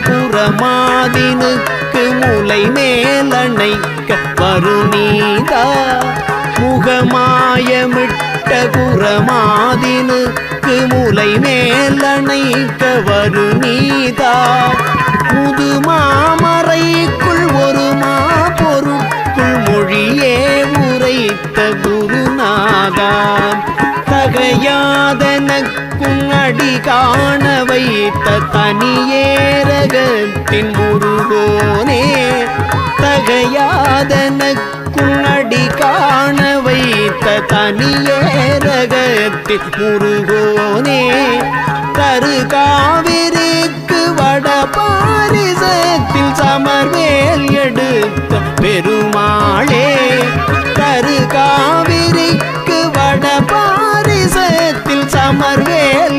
குரமாதினுக்கு முலை மேலணைக்க வருணீதா முகமாயமிட்ட குரமாதினுக்கு முலை மேலணைக்க வருணீதா முது மாமறைக்குள் ஒரு மா பொருட்குள் மொழியே உரைத்த குருநாதா? தகையாதன காண வைத்த தனியேரகத்தின் முருகோனே தகையாதனக்கும் அடி காண வைத்த தனியேரகத்தின் முருகோனே தரு காவிரிக்கு வட பாரிசத்தில் சமர்வேல் எடுத்த பெருமாளே தரு காவிரிக்கு வட பாரிசத்தில் சமர்வேல்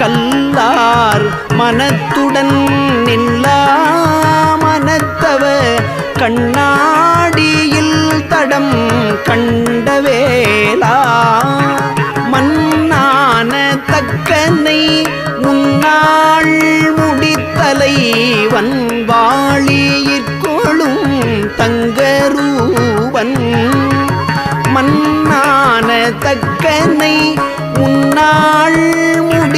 கல்லார் மனத்துடன் நில்லா மனத்தவ கண்ணாடியில் தடம் கண்டவேலா மன்னான தக்கனை முன்னாள் முடித்தலை வன்வாளியிற்கொழும் தங்கரூவன். மன்னான தக்கனை முன்னாள் முடி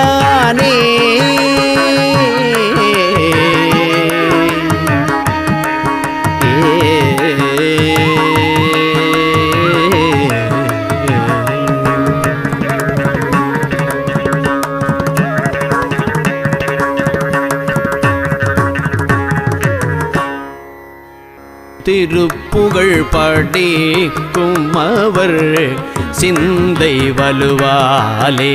தம்பிரானே திருப்புகழ் படிக்கும் அவர் சிந்தை வலுவாலே.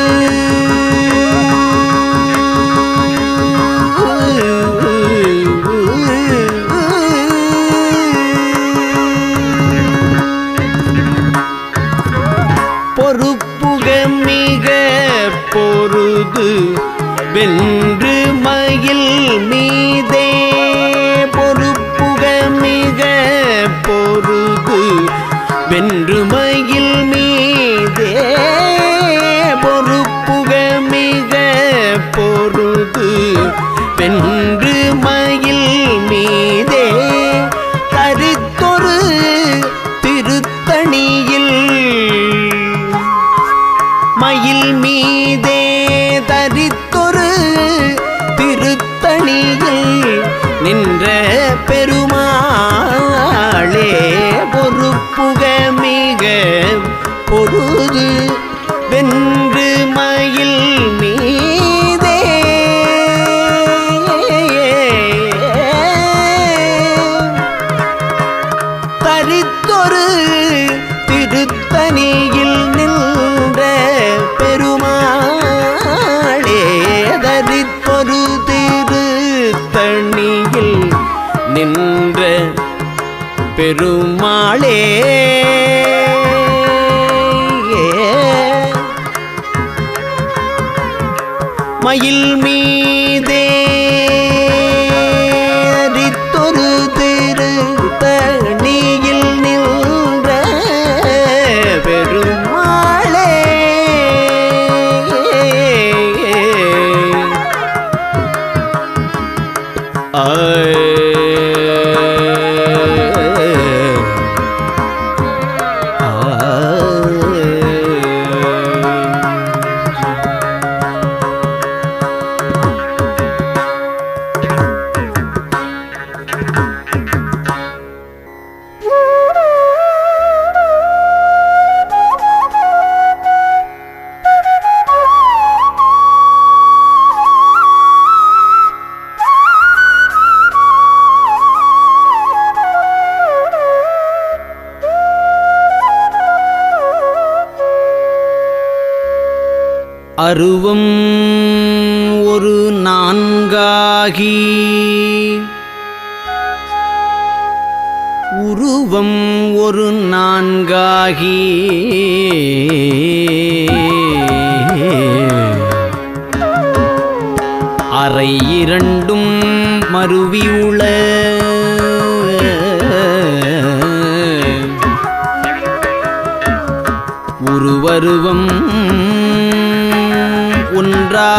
பெருமாளே. மயில் மீ அருவம் ஒரு நான்காகி. உருவம் ஒரு நான்காகி. அறை இரண்டும் மருவியுள உருவருவம்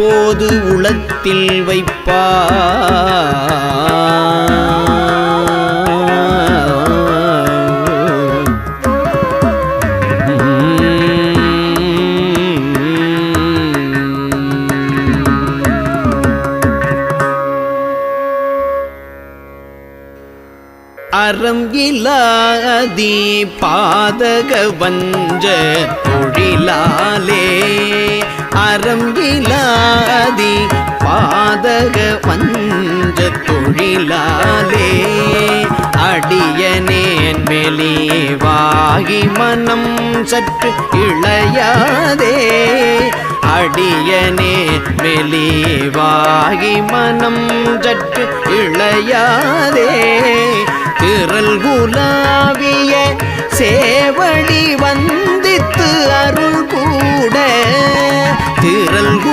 அப்போது உளத்தில் வைப்பா அறம் இலாதி பாதக வஞ்ச தொழிலாலே அறம்பிலாதி பாதக வஞ்ச தொழிலாலே அடியனேன் வெளிவாகி மனம் சற்று இளையாதே. அடியனே வெளிவாகி மனம் சற்று இளையாதே. திரல் குலாவிய சேவடி வந்த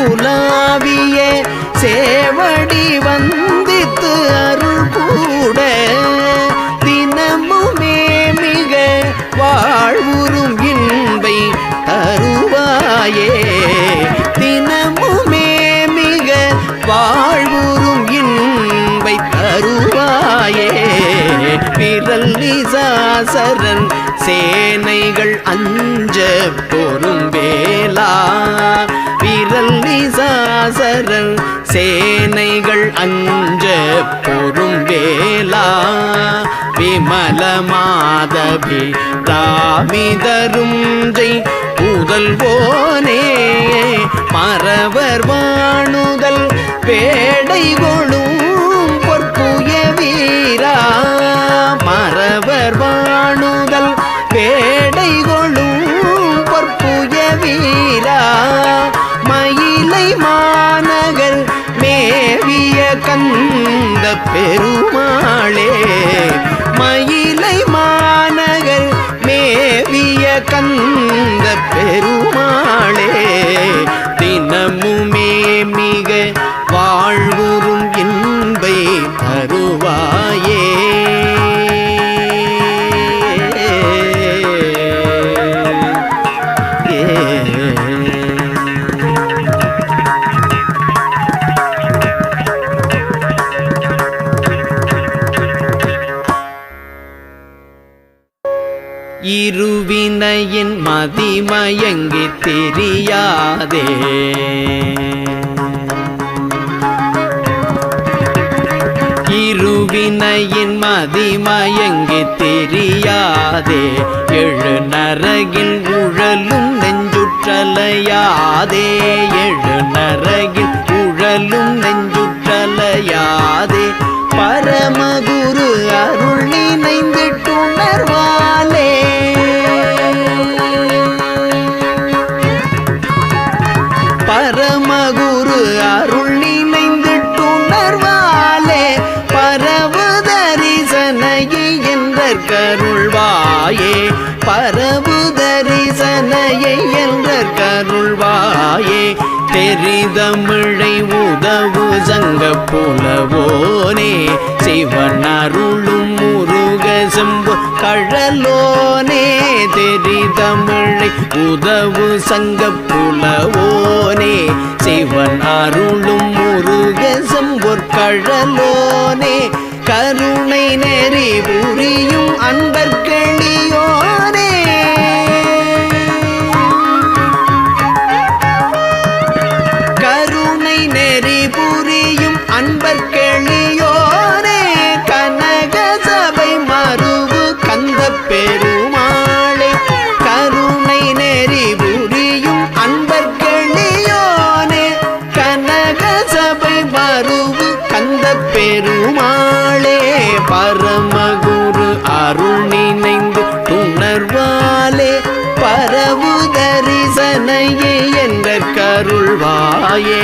உலாவிய சேவடி வந்தித்து அருள் கூட. தினமுமே மிக வாழ்வுறும் இன்பை தருவாயே. தினமுமே மிக வாழ்வுறும் விரல் நிசாசரன் சேனைகள் அஞ்ச பொறும் வேலா விரல் நிசாசரன் சேனைகள் அஞ்ச பொறும் வேலா விமல மாதவி ராமிதரும் ஜெய் புதல்வோனே மறவர் வாணுதல் பேடை கொழும் பொற்புய வீரா. வாணுதல் பேடைகொழும் பொற்புய வீரா. மயிலை மாநகர் மேவிய கந்த பெருமாளே. மயிலை மாநகர் மேவிய கந்த பெருமாளே. தினமுமே மிக வாழ்வுறும் இன்பை தருவார். மதிமயங்கி தெரியாதே. இருவினையின் மதிமயங்கி தெரியாதே. எழு நரகில் உழலும் நெஞ்சுற்றலையாதே. தாயே தெரிதமிழை உதவு சங்க புலவோனே சிவனருளும் முருக செம்பு கழலோனே தெரிதமிழை உதவு சங்க புலவோனே சிவன் அருளும் முருக செம்பொற் கழலோனே கருணை நெறி புரியும் அன்பர்களே பரவு தரிசனையே என்ற கருள்வாயே.